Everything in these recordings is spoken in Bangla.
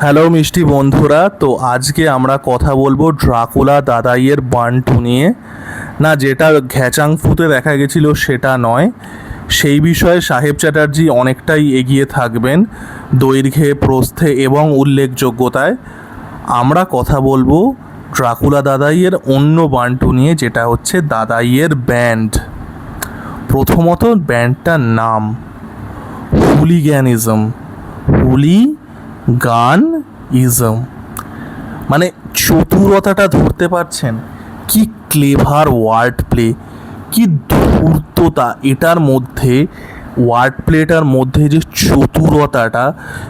হ্যালো মিষ্টি বন্ধুরা, তো আজকে আমরা কথা বলব ড্রাকুলা দাদাইয়ের বান্টু নিয়ে। না, যেটা ঘ্যাচাংফুতে দেখা গেছিল সেটা নয়। সেই বিষয়ে সাহেব চ্যাটার্জি অনেকটাই এগিয়ে থাকবেন দৈর্ঘ্যে, প্রস্থে এবং উল্লেখযোগ্যতায়। আমরা কথা বলব ড্রাকুলা দাদাইয়ের অন্য বান্টু নিয়ে, যেটা হচ্ছে দাদাইয়ের ব্যান্ড। প্রথমত ব্যান্ডটার নাম, হুলিগ্যানিজম। হুলি গান ইজম মানে চতুরতাটা ধরতে পারছেন? কি ক্লেভার ওয়ার্ড প্লে কি ধূর্ততা, এটার মধ্যে ওয়ার্ড প্লেটার মধ্যে যে চতুরতাটা,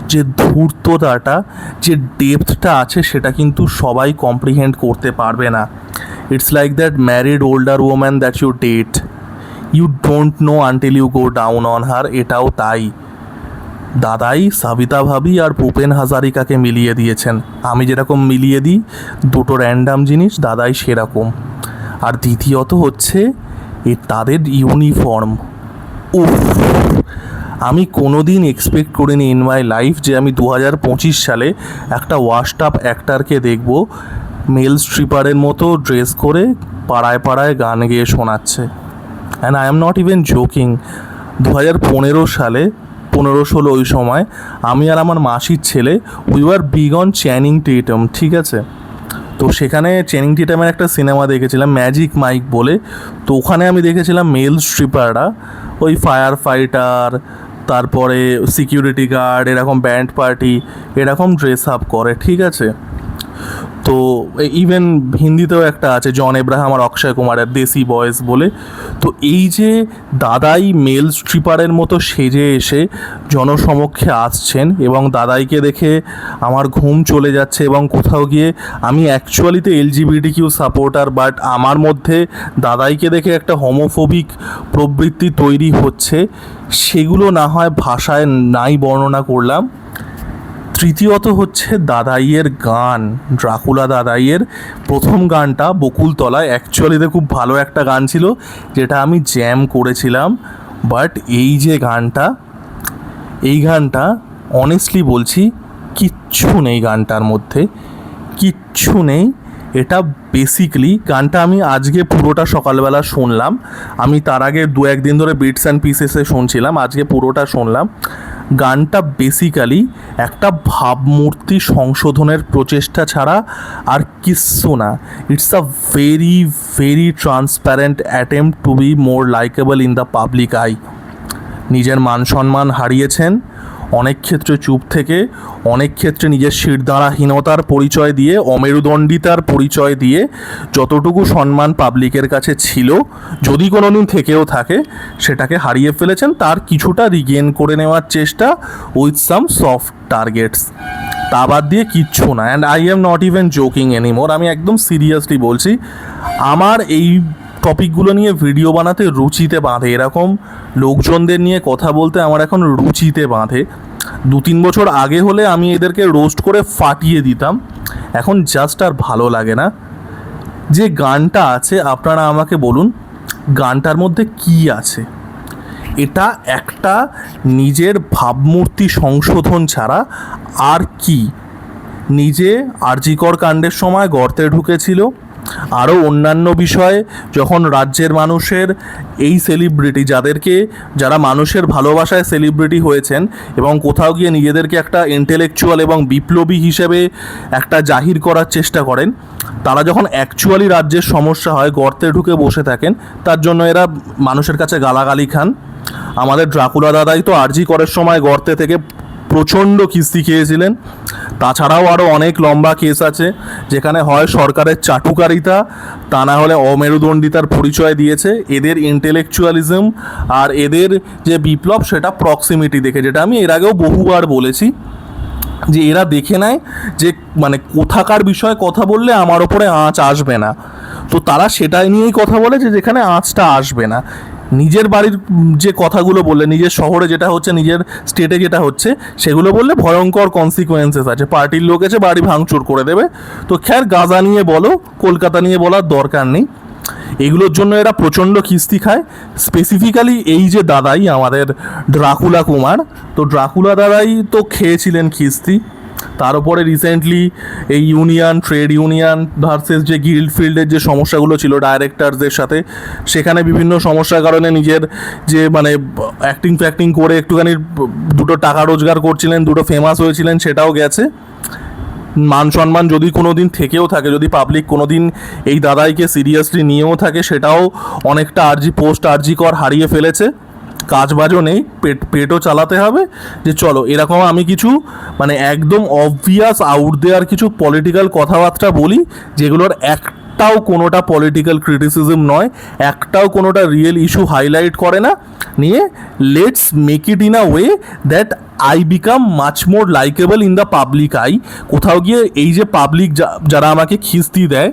যে ধূর্ততাটা, যে ডেপথটা আছে সেটা কিন্তু সবাই কম্প্রিহেন্ড করতে পারবে না। It's like that married older woman that you date you don't know until you go down on her এটাও তাই। দাদাই, সাবিতা ভাবি আর ভূপেন হাজারিকাকে মিলিয়ে দিয়েছেন। আমি যেরকম মিলিয়ে দিই, দুটো র্যান্ডাম জিনিস দাদাই সেরকম। আর দ্বিতীয়ত হচ্ছে, এ তাদের ইউনিফর্ম উফ! আমি কোনো দিন এক্সপেক্ট করিনি ইন মাই লাইফ যে আমি দু হাজার পঁচিশ সালে একটা ওয়াশড আপ অ্যাক্টারকে দেখব মেল স্ট্রিপারের মতো ড্রেস করে পাড়ায় পাড়ায় গান গেয়ে শোনাচ্ছে। And I am not even joking দু হাজার পনেরো সালে পনেরো ষোলো ওই সময়, আমি আর আমার মাসির ছেলে we are big on Channing Tatum ঠিক আছে? তো সেখানে চ্যানিং টেটামের একটা সিনেমা দেখেছিলাম ম্যাজিক মাইক বলে। তো ওখানে আমি দেখেছিলাম মেল স্ট্রিপাররা ওই ফায়ার ফাইটার তারপরে সিকিউরিটি গার্ড এরকম ব্যান্ড পার্টি এরকম ড্রেস আপ করে, ঠিক আছে? তো ইভেন হিন্দিতেও একটা আছে জন এব্রাহাম আর অক্ষয় কুমারের দেশি বয়েস বলে। তো এই যে দাদাই মেল স্ট্রিপারের মতো সেজে এসে জনসমক্ষে আসছেন এবং দাদাইকে দেখে আমার ঘুম চলে যাচ্ছে এবং কোথাও গিয়ে আমি অ্যাকচুয়ালিতে এলজিবিটি কিউ সাপোর্টার বাট আমার মধ্যে দাদাইকে দেখে একটা হোমোফোবিক প্রবৃত্তি তৈরি হচ্ছে। সেগুলো না হয় ভাষায় নাই বর্ণনা করলাম। তৃতীয়ত হচ্ছে দাদাইয়ের গান, ড্রাকুলা দাদাইয়ের প্রথম গানটা বকুলতলায়। অ্যাকচুয়ালিতে খুব ভালো একটা গান ছিল, যেটা আমি জ্যাম করেছিলাম। বাট এই যে গানটা, এই গানটা অনেস্টলি বলছি, কিচ্ছু নেই গানটার মধ্যে। কিচ্ছু নেই। এটা বেসিকলি গানটা আমি আজকে পুরোটা সকালবেলা শুনলাম। আমি তার আগে দু একদিন ধরে বিটস অ্যান্ড পিসেসে শুনছিলাম, আজকে পুরোটা শুনলাম। গানটা বেসিক্যালি একটা ভাবমূর্তি সংশোধনের প্রচেষ্টা ছাড়া আর কিচ্ছু না। It's a very very transparent attempt to be more likeable in the public eye নিজের মান সম্মান হারিয়েছেন অনেক ক্ষেত্রে চুপ থেকে, অনেক ক্ষেত্রে নিজের শিরদাঁড়াহীনতার পরিচয় দিয়ে, অমেরুদণ্ডিতার পরিচয় দিয়ে যতটুকু সম্মান পাবলিকের কাছে ছিল, যদি কোনো দিন থেকেও থাকে, সেটাকে হারিয়ে ফেলেছেন, তার কিছুটা রিগেন করে নেওয়ার চেষ্টা উইথ সাম সফট টার্গেটস তা বাদ দিয়ে কিচ্ছু না। And I am not even joking anymore আমি একদম সিরিয়াসলি বলছি, আমার এই টপিকগুলো নিয়ে ভিডিও বানাতে রুচিতে বাঁধে। এরকম লোকজনদের নিয়ে কথা বলতে আমার এখন রুচিতে বাঁধে। দু তিন বছর আগে হলে আমি এদেরকে রোস্ট করে ফাটিয়ে দিতাম। এখন জাস্ট আর ভালো লাগে না। যে গানটা আছে, আপনারা আমাকে বলুন, গানটার মধ্যে কি আছে? এটা একটা নিজের ভাবমূর্তি সংশোধন ছাড়া আর কি। নিজে আরজিকর কাণ্ডের সময় গর্তে ঢুকেছিল আরও অন্যান্য বিষয়ে, যখন রাজ্যের মানুষের এই সেলিব্রিটি যাদেরকে, যারা মানুষের ভালোবাসায় সেলিব্রিটি হয়েছেন এবং কোথাও গিয়ে নিজেদেরকে একটা ইন্টেলেকচুয়াল এবং বিপ্লবী হিসেবে একটা জাহির করার চেষ্টা করেন, তারা যখন অ্যাকচুয়ালি রাজ্যের সমস্যা হয়, গর্তে ঢুকে বসে থাকেন, তার জন্য এরা মানুষের কাছে গালাগালি খান। আমাদের ড্রাকুলা দাদাই তো আরজি করার সময় গর্তে থেকে প্রচণ্ড কিস্তি খেয়েছিলেন। তাছাড়াও আরও অনেক লম্বা কেস আছে, যেখানে হয় সরকারের চাটুকারিতা, তা না হলে অমেরুদণ্ডিতার পরিচয় দিয়েছে। এদের ইন্টেলেকচুয়ালিজম আর এদের যে বিপ্লব, সেটা প্রক্সিমিটি দেখে, যেটা আমি এর আগেও বহুবার বলেছি, যে এরা দেখে নেয় যে মানে কোথাকার বিষয়ে কথা বললে আমার ওপরে আঁচ আসবে না। তো তারা সেটাই নিয়েই কথা বলে যে, যেখানে আঁচটা আসবে না। নিজের বাড়ির যে কথাগুলো বললে, নিজের শহরে যেটা হচ্ছে, নিজের স্টেটে যেটা হচ্ছে, সেগুলো বললে ভয়ঙ্কর কনসিকোয়েন্সেস আছে। পার্টির লোক এসে বাড়ি ভাঙচুর করে দেবে। তো খ্যার, গাজা নিয়ে বলো, কলকাতা নিয়ে বলার দরকার নেই। এগুলোর জন্য এরা প্রচণ্ড কিস্তি খায়। স্পেসিফিক্যালি এই যে দাদাই, আমাদের ড্রাকুলা কুমার, তো ড্রাকুলা দাদাই তো খেয়েছিলেন খিস্তি। তার উপরে রিসেন্টলি এই ইউনিয়ন ট্রেড ইউনিয়ন ভার্সেস যে গিল্ড ফিল্ডের যে সমস্যাগুলো ছিল ডাইরেক্টরদের সাথে, সেখানে বিভিন্ন সমস্যার কারণে নিজের যে মানে অ্যাক্টিং ফ্যাক্টিং করে একটুখানি দুটো টাকা রোজগার করছিলেন, দুটো ফেমাস হয়েছিলেন, সেটাও গেছে। মান সম্মান যদি কোনো দিন থেকেও থাকে, যদি পাবলিক কোনো দিন এই দাদাইকে সিরিয়াসলি নিয়েও থাকে, সেটাও অনেকটা আরজি পোস্ট আরজি কর হারিয়ে ফেলেছে। কাজবাজও নেই, পেট, পেটও চালাতে হবে, যে চলো, এরকম আমি কিছু মানে একদম অবভিয়াস আউট দেওয়ার কিছু পলিটিক্যাল কথাবার্তা বলি, যেগুলোর এক একটাও কোনোটা পলিটিক্যাল ক্রিটিসিজম নয়, একটাও কোনোটা রিয়েল ইস্যু হাইলাইট করে না, নিয়ে let's make it in a way that I become much more likeable in the public eye কোথাও গিয়ে এই যে পাবলিক যারা আমাকে খিস্তি দেয়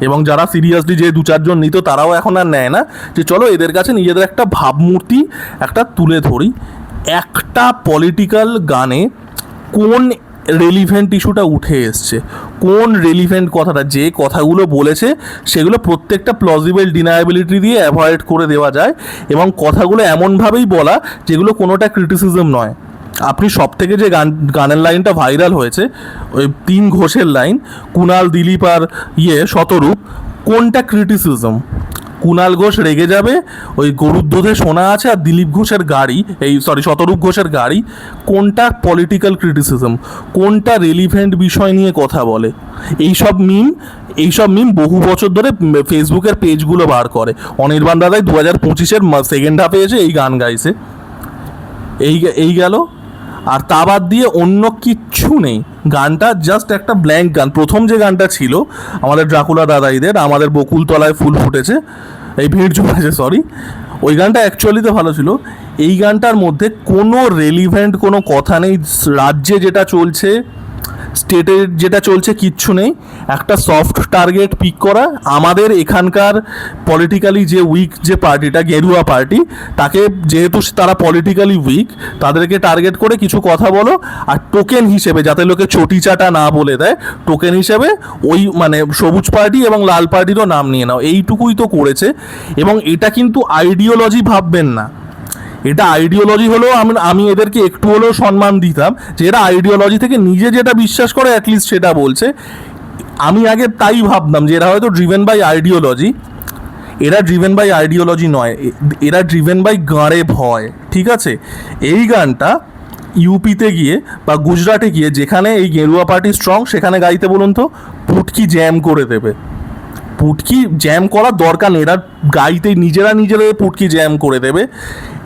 এবং যারা সিরিয়াসলি যে দু চারজন নিত, তারাও এখন আর নেয় না। যে চলো এদের কাছে নিজেদের একটা ভাবমূর্তি, একটা তুলে ধরি। একটা পলিটিক্যাল গানে কোন রেলিভেন্ট ইস্যুটা উঠে এসছে, কোন রেলিভেন্ট কথাটা, যে কথাগুলো বলেছে, সেগুলো প্রত্যেকটা প্লজিবল ডিনায়াবিলিটি দিয়ে অ্যাভয়েড করে দেওয়া যায় এবং কথাগুলো এমনভাবেই বলা, যেগুলো কোনোটা ক্রিটিসিজম নয়। আপনি সব থেকে যে গান, গানের লাইনটা ভাইরাল হয়েছে, ওই তিন ঘোষের লাইন, কুনাল, দিলীপ আর ইয়ে শতরূপ, কোনটা ক্রিটিসিজম কুনাল ঘোষ রেগে যাবে, ওই গরুর দুধে সোনা আছে আর দিলীপ ঘোষের গাড়ি, এই সরি শতরূপ ঘোষের গাড়ি, কোনটা পলিটিক্যাল ক্রিটিসিজম কোনটা রেলিভেন্ট বিষয় নিয়ে কথা বলে? এইসব মিম এইসব মিম বহু বছর ধরে ফেসবুকের পেজগুলো বার করে। অনির্বাণ দাদাই দু হাজার পঁচিশের সেকেন্ড হাফে এসে এই গান গাইছে। এই এই গেল। আর তা বাদ দিয়ে অন্য কিচ্ছু নেই। গানটা জাস্ট একটা ব্ল্যাঙ্ক গান। প্রথম যে গানটা ছিল, আমাদের ড্রাকুলা দাদাইদের, আমাদের বকুলতলায় ফুল ফুটেছে, এই ভিড় জমেছে সরি ওই গানটা অ্যাকচুয়ালিতে ভালো ছিল। এই গানটার মধ্যে কোনো রেলিভেন্ট কোনো কথা নেই। রাজ্যে যেটা চলছে স্টেটের যেটা চলছে, কিচ্ছু নেই। একটা সফট টার্গেট পিক করা। আমাদের এখানকার পলিটিক্যালি যে উইক যে পার্টিটা, গেরুয়া পার্টি, তাকে যেহেতু তারা পলিটিক্যালি উইক তাদেরকে টার্গেট করে কিছু কথা বলো আর টোকেন হিসেবে, যাতে লোকে চটি চাটা না বলে দেয় টোকেন হিসেবে ওই মানে সবুজ পার্টি এবং লাল পার্টিরও নাম নিয়ে নাও। এইটুকুই তো করেছে। এবং এটা কিন্তু আইডিওলজি ভাববেন না। এটা আইডিওলজি হলেও আমি আমি এদেরকে একটু হলেও সম্মান দিতাম, যে এরা আইডিওলজি থেকে নিজে যেটা বিশ্বাস করে অ্যাটলিস্ট সেটা বলছে। আমি আগে তাই ভাবতাম যে এরা হয়তো ড্রিভেন বাই আইডিওলজি এরা ড্রিভেন বাই আইডিওলজি নয় এরা ড্রিভেন বাই গাঁড়ে ভয়, ঠিক আছে? এই গানটা ইউপিতে গিয়ে বা গুজরাটে গিয়ে যেখানে এই গেরুয়া পার্টি স্ট্রং সেখানে গাইতে বলুন তো, পুটকি জ্যাম করে দেবে। পুটকি জ্যাম করার দরকার নেই, এরা গাইতে নিজেরা নিজেরা পুটকি জ্যাম করে দেবে।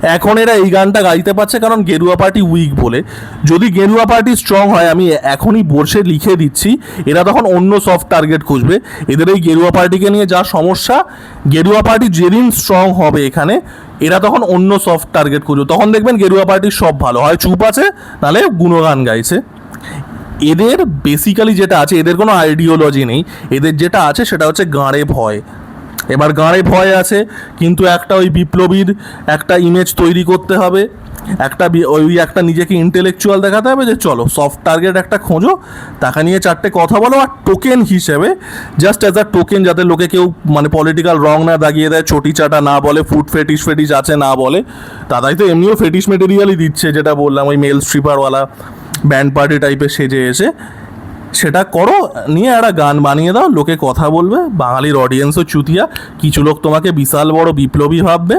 এখন এরা এই গানটা গাইতে পারছে কারণ গেরুয়া পার্টি উইক বলে। যদি গেরুয়া পার্টি স্ট্রং হয়, আমি এখনই বসে লিখে দিচ্ছি। এরা তখন অন্য সফট টার্গেট খুঁজবে। এদের এই গেরুয়া পার্টিকে নিয়ে যা সমস্যা, গেরুয়া পার্টি যেদিন স্ট্রং হবে এখানে, এরা তখন অন্য সফট টার্গেট খুঁজবে। তখন দেখবেন গেরুয়া পার্টির সব ভালো। হয় চুপ আছে নাহলে গুণগান গাইছে। এদের বেসিক্যালি যেটা আছে, এদের কোনো আইডিওলজি নেই। এদের যেটা আছে, সেটা হচ্ছে গাঁড়ে ভয়। এবার গাঁড়ে ভয় আছে, কিন্তু একটা ওই বিপ্লবীর একটা ইমেজ তৈরি করতে হবে। একটা ওই একটা নিজেকে ইন্টেলেকচুয়াল দেখাতে হবে যে, চলো সফট টার্গেট একটা খোঁজো, তাকে নিয়ে চারটে কথা বলো আর টোকেন হিসেবে জাস্ট অ্যাজ আ টোকেন যাতে লোকে কেউ মানে পলিটিক্যাল রং না দাগিয়ে দেয়, চটি চাটা না বলে ফুড ফেটিস ফেটিস আছে না বলে দাদাই তো এমনিও ফেটিস মেটেরিয়ালই দিচ্ছে, যেটা বললাম, ওই মেল স্ট্রিপারওয়ালা ব্যান্ড পার্টি টাইপের সেজে এসে। সেটা করো, নিয়ে একটা গান বানিয়ে দাও, লোকে কথা বলবে, বাঙালির অডিয়েন্সও চুতিয়া। কিছু লোক তোমাকে বিশাল বড় বিপ্লবী ভাববে।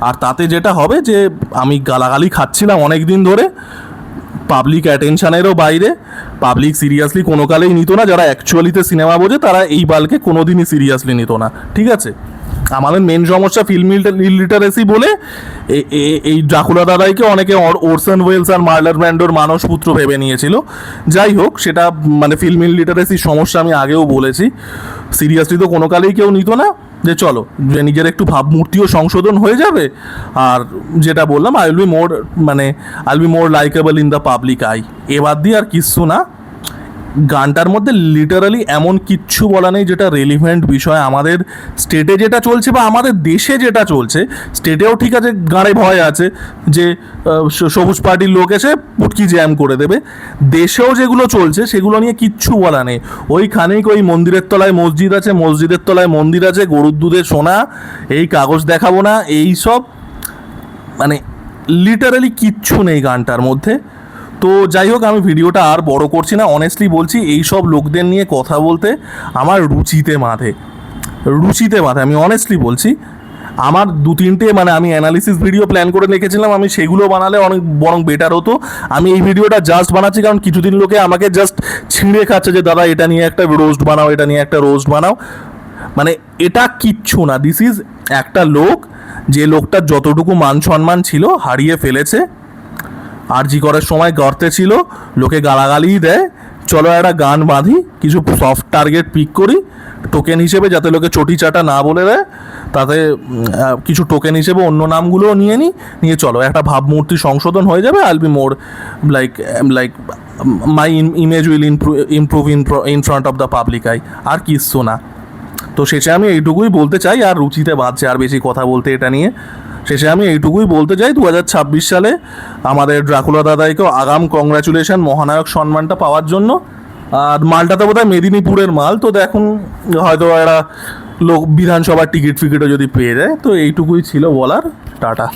আর তাতে যেটা হবে যে, আমি গালাগালি খাচ্ছিলাম অনেক দিন ধরে পাবলিক অ্যাটেনশানেরও বাইরে। পাবলিক সিরিয়াসলি কোনো কালেই নিত না, যারা অ্যাকচুয়ালিতে সিনেমা বোঝে, তারা এই বালকে কোনোদিনই সিরিয়াসলি নিত না। ঠিক আছে? আমাদের মেন সমস্যা ফিল্ম লিটারেসি বলে এই ড্রাকুলা দাদাইকে অনেকে ওরসন ওয়েলস আর মার্লার ব্র্যান্ডোর মানসপুত্র ভেবে নিয়েছিল। যাই হোক, সেটা মানে ফিল্ম লিটারেসির সমস্যা আমি আগেও বলেছি। সিরিয়াসলি তো কোনো কালেই কেউ নিত না। যে চলো, যে নিজের একটু ভাবমূর্তিও সংশোধন হয়ে যাবে। আর যেটা বললাম আই উইল বি মোর মানে I will be more likeable in the public eye এবার দিয়ে আর কিচ্ছু না। গানটার মধ্যে লিটারালি এমন কিচ্ছু বলা নেই যেটা রেলিভেন্ট বিষয়। আমাদের স্টেটে যেটা চলছে বা আমাদের দেশে যেটা চলছে স্টেটেও ঠিক আছে, গাঁড়ে ভয় আছে যে সবুজ পার্টির লোক এসে পুটকি জ্যাম করে দেবে। দেশেও যেগুলো চলছে, সেগুলো নিয়ে কিচ্ছু বলা নেই। ওইখানেই ওই মন্দিরের তলায় মসজিদ আছে, মসজিদের তলায় মন্দির আছে, গরুর দুধে সোনা, এই কাগজ দেখাবো না, এই সব। মানে লিটারালি কিচ্ছু নেই গানটার মধ্যে। তো যাই হোক, আমি ভিডিওটা আর বড় করছি না। অনেস্টলি বলছি এই সব লোকদের নিয়ে কথা বলতে আমার রুচিতে মাধে রুচিতে মাথে আমি অনেস্টলি বলছি। আমার দু তিনটে মানে আমি অ্যানালিসিস ভিডিও প্ল্যান করে রেখেছিলাম, আমি সেগুলো বানালে অনেক বরং বেটার হতো। আমি এই ভিডিওটা জাস্ট বানাচ্ছি, কারণ কিছুদিন লোকে আমাকে জাস্ট ছিঁড়ে খাচ্ছে যে, দাদা, এটা নিয়ে একটা রোস্ট বানাও, এটা নিয়ে একটা রোস্ট বানাও। মানে এটা কিচ্ছু না। দিস ইজ একটা লোক, যে লোকটার যতটুকু মান সম্মান ছিল, হারিয়ে ফেলেছে। আর জি করার সময় গর্তে ছিল, লোকে গালাগালিই দেয়। চলো একটা গান বাঁধি, কিছু সফট টার্গেট পিক করি। টোকেন হিসেবে যাতে লোকে চটি চাটা না বলে দেয়, তাতে কিছু টোকেন হিসেবে অন্য নামগুলোও নিয়ে নিই নিয়ে চলো, একটা ভাবমূর্তি সংশোধন হয়ে যাবে I'll be more like like my image will improve in in front of the public eye আর কিচ্ছু না। তো শেষে আমি এইটুকুই বলতে চাই, আর রুচিতে বাঁধছে আর বেশি কথা বলতে এটা নিয়ে। শেষে আমি এইটুকুই বলতে চাই দু হাজার ছাব্বিশ সালে আমাদের ড্রাকুলা দাদাইকেও আগাম কংগ্রাচুলেশন মহানায়ক সম্মানটা পাওয়ার জন্য। আর মালটা তো বোধহয় মেদিনীপুরের মাল, তো দেখুন হয়তো একটা লোক বিধানসভার টিকিট ফিকিটও যদি পেয়ে যায়, তো এইটুকুই ছিল বলার, টাটা।